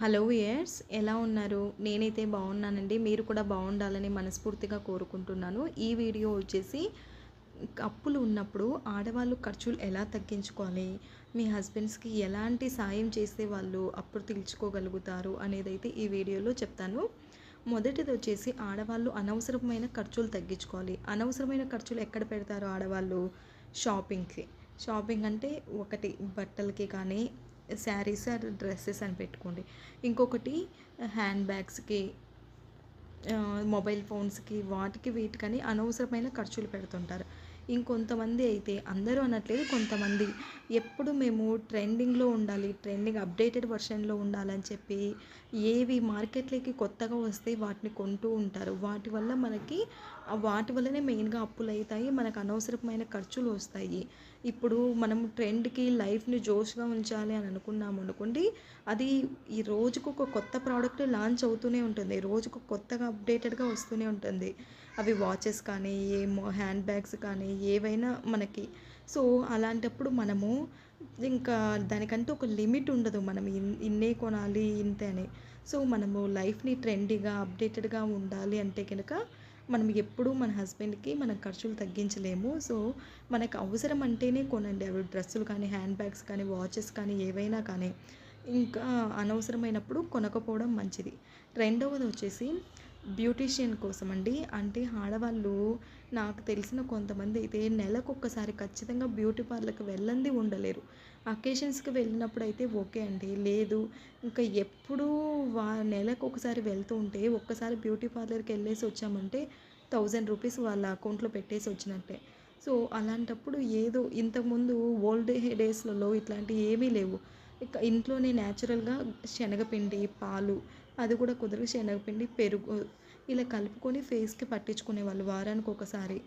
Hello years ఎలా ఉన్నారు? నేనైతే బాగున్నానండి. మీరు కూడా బాగుండాలని మనస్ఫూర్తిగా కోరుకుంటున్నాను. ఈ వీడియో వచ్చేసి అప్పులు ఉన్నప్పుడు ఆడవాళ్ళు ఖర్చులు ఎలా తగ్గించుకోవాలి? మీ హస్బెండ్స్కి ఎలాంటి సాయం చేస్తే వాళ్ళు అప్పుడు తీర్చుకోగలుగుతారు అనేది అయితే ఈ వీడియోలో చెప్తాను. మొదటిది వచ్చేసి ఆడవాళ్ళు అనవసరమైన ఖర్చులు తగ్గించుకోవాలి. అనవసరమైన ఖర్చులు ఎక్కడ పెడతారు ఆడవాళ్ళు? షాపింగ్కి. షాపింగ్ అంటే ఒకటి బట్టలకి కానీ శారీస్ ఆర్ డ్రెస్సెస్ అని పెట్టుకోండి. ఇంకొకటి హ్యాండ్ బ్యాగ్స్కి మొబైల్ ఫోన్స్కి వాటికి వీటికని అనవసరమైన ఖర్చులు పెడుతుంటారు. ఇంకొంతమంది అయితే అందరూ అనట్లేదు కొంతమంది ఎప్పుడు మేము ట్రెండింగ్లో ఉండాలి ట్రెండింగ్ అప్డేటెడ్ వర్షన్లో ఉండాలని చెప్పి ఏవి మార్కెట్లోకి కొత్తగా వస్తే వాటిని కొంటూ ఉంటారు. వాటి వల్ల మనకి వాటి వల్లనే మెయిన్గా అప్పులు అవుతాయి మనకు అనవసరమైన ఖర్చులు వస్తాయి. ఇప్పుడు మనం ట్రెండ్కి లైఫ్ని జోష్గా ఉంచాలి అని అనుకున్నాము అనుకోండి అది ఈ రోజుకు ఒక కొత్త ప్రోడక్ట్ లాంచ్ అవుతూనే ఉంటుంది. రోజుకు కొత్తగా అప్డేటెడ్గా వస్తూనే ఉంటుంది. అవి వాచెస్ కానీ ఏమో హ్యాండ్ బ్యాగ్స్ కానీ ఏవైనా మనకి. సో అలాంటప్పుడు మనము ఇంకా దానికంటే ఒక లిమిట్ ఉండదు. మనం ఇన్ ఇన్నే కొనాలి ఇంతే అని. సో మనము లైఫ్ని ట్రెండీగా అప్డేటెడ్గా ఉండాలి అంటే కనుక మనం ఎప్పుడూ మన హస్బెండ్కి మనం ఖర్చులు తగ్గించలేము. సో మనకు అవసరం అంటేనే కొనండి. అవి డ్రెస్సులు కానీ హ్యాండ్ బ్యాగ్స్ కానీ వాచెస్ కానీ ఏవైనా కానీ ఇంకా అనవసరమైనప్పుడు కొనకపోవడం మంచిది. రెండవది వచ్చేసి బ్యూటీషియన్ కోసం అండి అంటే ఆడవాళ్ళు నాకు తెలిసిన కొంతమంది అయితే నెలకు ఒక్కసారి ఖచ్చితంగా బ్యూటీ పార్లర్కి వెళ్ళంది ఉండలేరు. అకేషన్స్కి వెళ్ళినప్పుడు అయితే ఓకే అండి లేదు. ఇంకా ఎప్పుడూ వా నెలకు ఒకసారి వెళ్తూ ఉంటే ఒక్కసారి బ్యూటీ పార్లర్కి వెళ్ళేసి వచ్చామంటే థౌజండ్ రూపీస్ వాళ్ళ అకౌంట్లో పెట్టేసి వచ్చినట్టే. సో అలాంటప్పుడు ఏదో ఇంతకుముందు ఓల్డ్ డేస్లలో ఇట్లాంటివి ఏమీ లేవు. ఇక ఇంట్లోనే న్యాచురల్గా శనగపిండి పాలు అది కూడా కుదరదు శనగపిండి పెరుగు ఇలా కలుపుకొని ఫేస్కి పట్టించుకునే వాళ్ళు వారానికి ఒకసారి.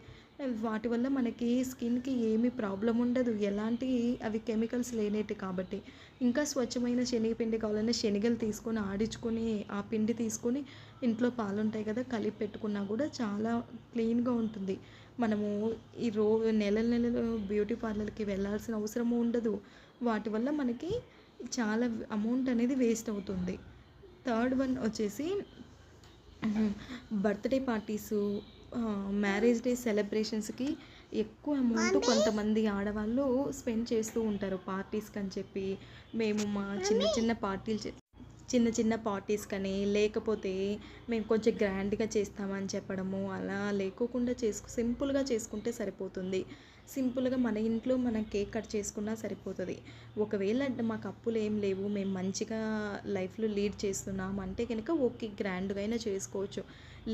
వాటి వల్ల మనకి స్కిన్కి ఏమి ప్రాబ్లం ఉండదు. ఎలాంటి అవి కెమికల్స్ లేనేటి కాబట్టి. ఇంకా స్వచ్ఛమైన శనగపిండి కావాలన్నా శనగలు తీసుకొని ఆడించుకొని ఆ పిండి తీసుకొని ఇంట్లో పాలు ఉంటాయి కదా కలిపి పెట్టుకున్నా కూడా చాలా క్లీన్గా ఉంటుంది. మనము ఈ రో నెల నెలలు బ్యూటీ పార్లర్కి వెళ్ళాల్సిన అవసరము ఉండదు. వాటి వల్ల మనకి చాలా అమౌంట్ అనేది వేస్ట్ అవుతుంది. థర్డ్ వన్ వచ్చేసి బర్త్డే పార్టీసు మ్యారేజ్ డే సెలబ్రేషన్స్కి ఎక్కువ అమౌంట్ కొంతమంది ఆడవాళ్ళు స్పెండ్ చేస్తూ ఉంటారు పార్టీస్కి అని చెప్పి. మేము మా చిన్న చిన్న పార్టీలు చిన్న చిన్న పార్టీస్ కానీ లేకపోతే మేము కొంచెం గ్రాండ్గా చేస్తామని చెప్పడము అలా లేకోకుండా చేసుకు సింపుల్గా చేసుకుంటే సరిపోతుంది. సింపుల్గా మన ఇంట్లో మనం కేక్ కట్ చేసుకున్నా సరిపోతుంది. ఒకవేళ మాకు అప్పులు ఏం లేవు మేము మంచిగా లైఫ్లో లీడ్ చేస్తున్నాం అంటే కనుక ఓకే గ్రాండ్గా అయినా చేసుకోవచ్చు.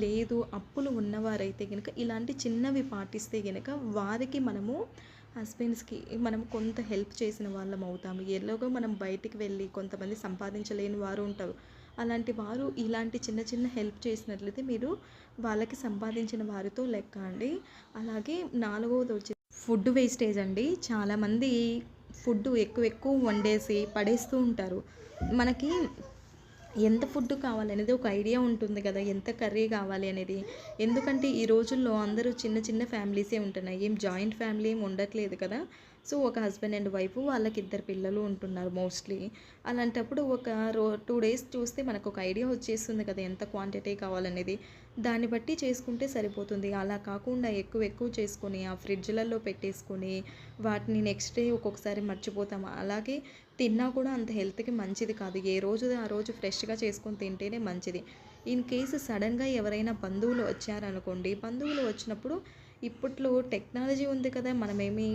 లేదు అప్పులు ఉన్నవారైతే కనుక ఇలాంటి చిన్నవి పాటిస్తే కనుక వారికి మనము హస్బెండ్స్కి మనం కొంత హెల్ప్ చేసిన వాళ్ళం అవుతాము. ఎలాగో మనం బయటికి వెళ్ళి కొంతమంది సంపాదించలేని వారు ఉంటారు. అలాంటి వారు ఇలాంటి చిన్న చిన్న హెల్ప్ చేసినట్లయితే మీరు వాళ్ళకి సంపాదించిన వారితో లెక్క అండి. అలాగే నాలుగవది వచ్చి ఫుడ్ వేస్టేజ్ అండి. చాలామంది ఫుడ్ ఎక్కువ ఎక్కువ వండేసి పడేస్తూ ఉంటారు. మనకి ఎంత ఫుడ్ కావాలనేది ఒక ఐడియా ఉంటుంది కదా. ఎంత కర్రీ కావాలి అనేది. ఎందుకంటే ఈ రోజుల్లో అందరూ చిన్న చిన్న ఫ్యామిలీసే ఉంటున్నాయి. ఏం జాయింట్ ఫ్యామిలీ ఏం ఉండట్లేదు కదా. సో ఒక హస్బెండ్ అండ్ వైఫ్ వాళ్ళకి ఇద్దరు పిల్లలు ఉంటున్నారు మోస్ట్లీ. అలాంటప్పుడు ఒక రో టూ డేస్ చూస్తే మనకు ఒక ఐడియా వచ్చేస్తుంది కదా ఎంత క్వాంటిటీ కావాలనేది. దాన్ని బట్టి చేసుకుంటే సరిపోతుంది. అలా కాకుండా ఎక్కువ ఎక్కువ చేసుకొని ఆ ఫ్రిడ్జ్లలో పెట్టేసుకొని వాటిని నెక్స్ట్ డే ఒక్కొక్కసారి మర్చిపోతాం. అలాగే తిన్నా కూడా అంత హెల్త్కి మంచిది కాదు. ఏ రోజు ఆ రోజు ఫ్రెష్గా చేసుకొని తింటేనే మంచిది. ఇన్ కేసు సడన్గా ఎవరైనా బంధువులు వచ్చారనుకోండి బంధువులు వచ్చినప్పుడు ఇప్పట్లో టెక్నాలజీ ఉంది కదా మనమేమి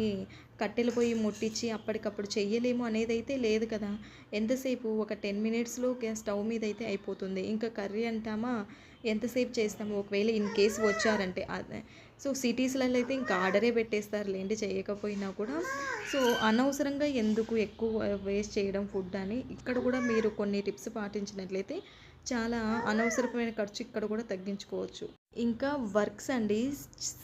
కట్టెలు పొయ్యి ముట్టించి అప్పటికప్పుడు చెయ్యలేము అనేది అయితే లేదు కదా. ఎంతసేపు? ఒక టెన్ మినిట్స్లో స్టవ్ మీద అయితే అయిపోతుంది. ఇంకా కర్రీ అంటామా? ఎంతసేపు చేస్తాము? ఒకవేళ ఇన్ కేసు వచ్చారంటే సో సిటీస్లలో అయితే ఇంకా ఆర్డరే పెట్టేస్తారు లేండి చేయకపోయినా కూడా. సో అనవసరంగా ఎందుకు ఎక్కువ వేస్ట్ చేయడం ఫుడ్ అని? ఇక్కడ కూడా మీరు కొన్ని టిప్స్ పాటించినట్లయితే చాలా అనవసరమైన ఖర్చు ఇక్కడ కూడా తగ్గించుకోవచ్చు. ఇంకా వర్క్స్ అండి.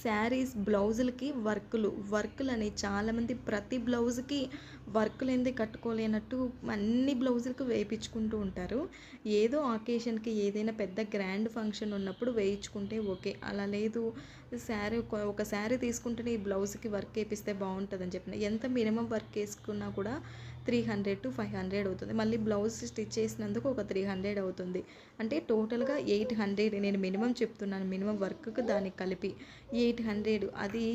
శారీస్ బ్లౌజులకి వర్కులు. వర్కులు అని చాలామంది ప్రతి బ్లౌజ్కి వర్కులు ఏంది కట్టుకోలేనట్టు అన్ని బ్లౌజులకు వేయించుకుంటూ ఉంటారు. ఏదో ఆకేషన్కి ఏదైనా పెద్ద గ్రాండ్ ఫంక్షన్ ఉన్నప్పుడు వేయించుకుంటే ఓకే. అలా లేదు. శారీ ఒక శారీ తీసుకుంటేనే ఈ బ్లౌజ్కి వర్క్ వేపిస్తే బాగుంటుందని చెప్పిన. ఎంత మినిమం వర్క్ వేసుకున్నా కూడా three hundred to five hundred అవుతుంది. మళ్ళీ బ్లౌజ్ స్టిచ్ చేసినందుకు ఒక త్రీ హండ్రెడ్ అవుతుంది. అంటే టోటల్గా ఎయిట్ హండ్రెడ్ నేను మినిమం చెప్తున్నాను. మినిమం వర్క్కి దానికి కలిపి ఎయిట్ హండ్రెడ్. అది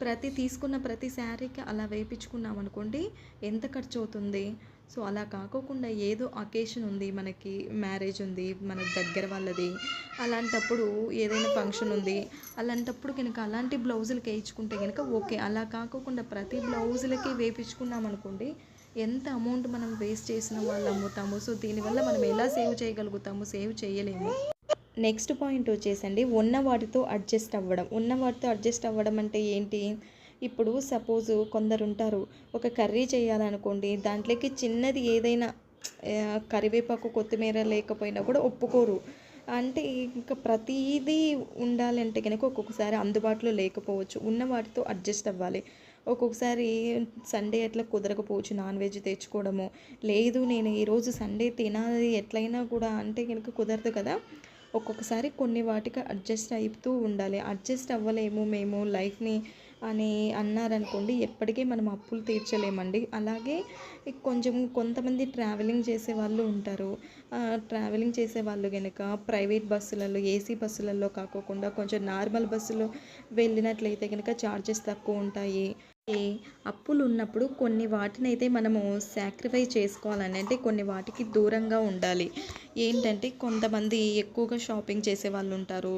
ప్రతి తీసుకున్న ప్రతి శారీకి అలా వేయించుకున్నాం అనుకోండి ఎంత ఖర్చు అవుతుంది? సో అలా కాకోకుండా ఏదో అకేషన్ ఉంది మనకి మ్యారేజ్ ఉంది మన దగ్గర వాళ్ళది అలాంటప్పుడు ఏదైనా ఫంక్షన్ ఉంది అలాంటప్పుడు కనుక అలాంటి బ్లౌజులకి వేయించుకుంటే కనుక ఓకే. అలా కాకోకుండా ప్రతి బ్లౌజులకి వేయించుకున్నాం అనుకోండి ఎంత అమౌంట్ మనం వేస్ట్ చేసిన వాళ్ళు అమ్ముతాము? సో దీనివల్ల మనం ఎలా సేవ్ చేయగలుగుతాము? సేవ్ చేయలేము. నెక్స్ట్ పాయింట్ వచ్చేసండి. ఉన్న వాటితో అడ్జస్ట్ అవ్వడం. ఉన్న వాటితో అడ్జస్ట్ అవ్వడం అంటే ఏంటి? ఇప్పుడు సపోజ్ కొందరు ఉంటారు. ఒక కర్రీ చేయాలనుకోండి దాంట్లోకి చిన్నది ఏదైనా కరివేపాకు కొత్తిమీర లేకపోయినా కూడా ఒప్పుకోరు. అంటే ఇంకా ప్రతిదీ ఉండాలంటే కనుక ఒక్కొక్కసారి అందుబాటులో లేకపోవచ్చు. ఉన్న వాటితో అడ్జస్ట్ అవ్వాలి. ఒక్కొక్కసారి సండే ఎట్లా కుదరకపోవచ్చు నాన్ వెజ్ తెచ్చుకోవడము. లేదు నేను ఈరోజు సండే తినాలి ఎట్లయినా కూడా అంటే కనుక కుదరదు కదా. ఒక్కొక్కసారి కొన్ని వాటికి అడ్జస్ట్ అవుతూ ఉండాలి. అడ్జస్ట్ అవ్వలేము మేము లైఫ్ని అని అన్నారనుకోండి ఎప్పటికీ మనం అప్పులు తీర్చలేమండి. అలాగే కొంచెం కొంతమంది ట్రావెలింగ్ చేసే వాళ్ళు ఉంటారు ట్రావెలింగ్ చేసే వాళ్ళు కనుక ప్రైవేట్ బస్సులలో ఏసీ బస్సులలో కాకోకుండా కొంచెం నార్మల్ బస్సులో వెళ్ళినట్లయితే కనుక ఛార్జెస్ తక్కువ ఉంటాయి. అప్పులు ఉన్నప్పుడు కొన్ని వాటిని అయితే మనము సాక్రిఫైస్ చేసుకోవాలని అంటే కొన్ని వాటికి దూరంగా ఉండాలి. ఏంటంటే కొంతమంది ఎక్కువగా షాపింగ్ చేసే వాళ్ళు ఉంటారు.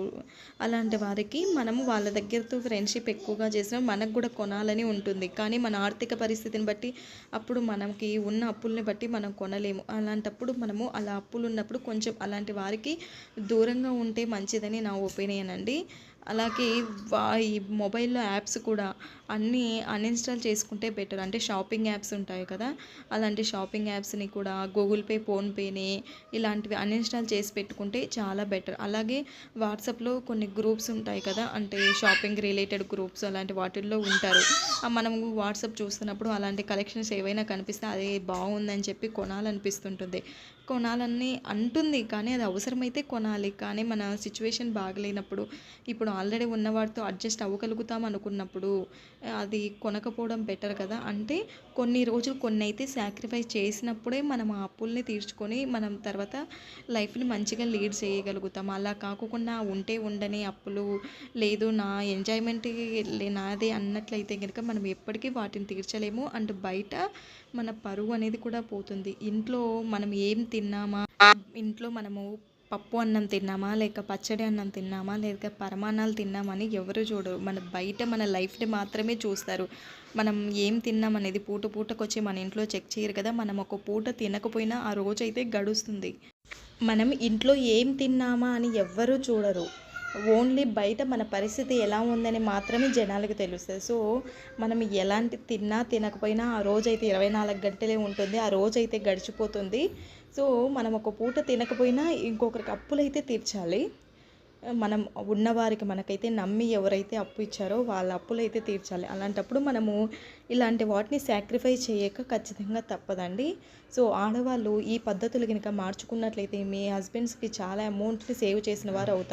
అలాంటి వారికి మనము వాళ్ళ దగ్గరతో ఫ్రెండ్షిప్ ఎక్కువగా చేసిన మనకు కూడా కొనాలని ఉంటుంది. కానీ మన ఆర్థిక పరిస్థితిని బట్టి అప్పుడు మనకి ఉన్న అప్పుల్ని బట్టి మనం కొనలేము. అలాంటప్పుడు మనము అలా అప్పులు ఉన్నప్పుడు కొంచెం అలాంటి వారికి దూరంగా ఉంటే మంచిదని నా ఒపీనియన్ అండి. అలాగే వా ఈ మొబైల్లో యాప్స్ కూడా అన్నీ అన్ఇన్స్టాల్ చేసుకుంటే బెటర్ అంటే షాపింగ్ యాప్స్ ఉంటాయి కదా అలాంటి షాపింగ్ యాప్స్ని కూడా గూగుల్ పే ఫోన్పేని ఇలాంటివి అన్ఇన్స్టాల్ చేసి పెట్టుకుంటే చాలా బెటర్ అలాగే వాట్సాప్లో కొన్ని గ్రూప్స్ ఉంటాయి కదా అంటే షాపింగ్ రిలేటెడ్ గ్రూప్స్ అలాంటి వాటిల్లో ఉంటారు. మనము మనం వాట్సాప్ చూస్తున్నప్పుడు అలాంటి కలెక్షన్స్ ఏవైనా కనిపిస్తే అది బాగుందని చెప్పి కొనాలనిపిస్తుంటుంది. కొనాలని అంటుంది కానీ అది అవసరమైతే కొనాలి. కానీ మన సిచ్యువేషన్ బాగలేనప్పుడు ఇప్పుడు ఆల్రెడీ ఉన్నవాడితో అడ్జస్ట్ అవ్వగలుగుతాం అనుకున్నప్పుడు అది కొనకపోవడం బెటర్ కదా. అంటే కొన్ని రోజులు కొన్ని అయితే సాక్రిఫైస్ చేసినప్పుడే మనం ఆ అప్పుల్ని తీర్చుకొని మనం తర్వాత లైఫ్ని మంచిగా లీడ్ చేయగలుగుతాం. అలా కాకుండా ఉంటే ఉండని అప్పులు లేదు నా ఎంజాయ్మెంట్ నాదే అన్నట్లయితే కనుక మనం ఎప్పటికీ వాటిని తీర్చలేము. అండ్ బయట మన పరువు అనేది కూడా పోతుంది. ఇంట్లో మనం ఏం తిన్నామా ఇంట్లో మనము పప్పు అన్నం తిన్నామా? లేక పచ్చడి అన్నం తిన్నామా? లేక పరమాన్నాలు తిన్నామని ఎవరు చూడరు. మన బయట మన లైఫ్ని మాత్రమే చూస్తారు. మనం ఏం తిన్నాం అనేది పూట పూటకొచ్చి మన ఇంట్లో చెక్ చేయరు కదా. మనం ఒక పూట తినకపోయినా ఆ రోజు అయితే గడుస్తుంది. మనం ఇంట్లో ఏం తిన్నామా అని ఎవ్వరూ చూడరు. ఓన్లీ బయట మన పరిస్థితి ఎలా ఉందని మాత్రమే జనాలకు తెలుస్తుంది. సో మనం ఎలాంటి తిన్నా తినకపోయినా ఆ రోజైతే ఇరవై నాలుగు గంటలే ఉంటుంది. ఆ రోజైతే గడిచిపోతుంది. సో మనం ఒక పూట తినకపోయినా ఇంకొకరికి అప్పులైతే తీర్చాలి. మనం ఉన్నవారికి మనకైతే నమ్మి ఎవరైతే అప్పు ఇచ్చారో వాళ్ళ అప్పులైతే తీర్చాలి. అలాంటప్పుడు మనము ఇలాంటి వాటిని సాక్రిఫై చేయక ఖచ్చితంగా తప్పదండి. సో ఆడవాళ్ళు ఈ పద్ధతులు కనుక మార్చుకున్నట్లయితే మీ హస్బెండ్స్కి చాలా అమౌంట్ని సేవ్ చేసిన వారు అవుతారు.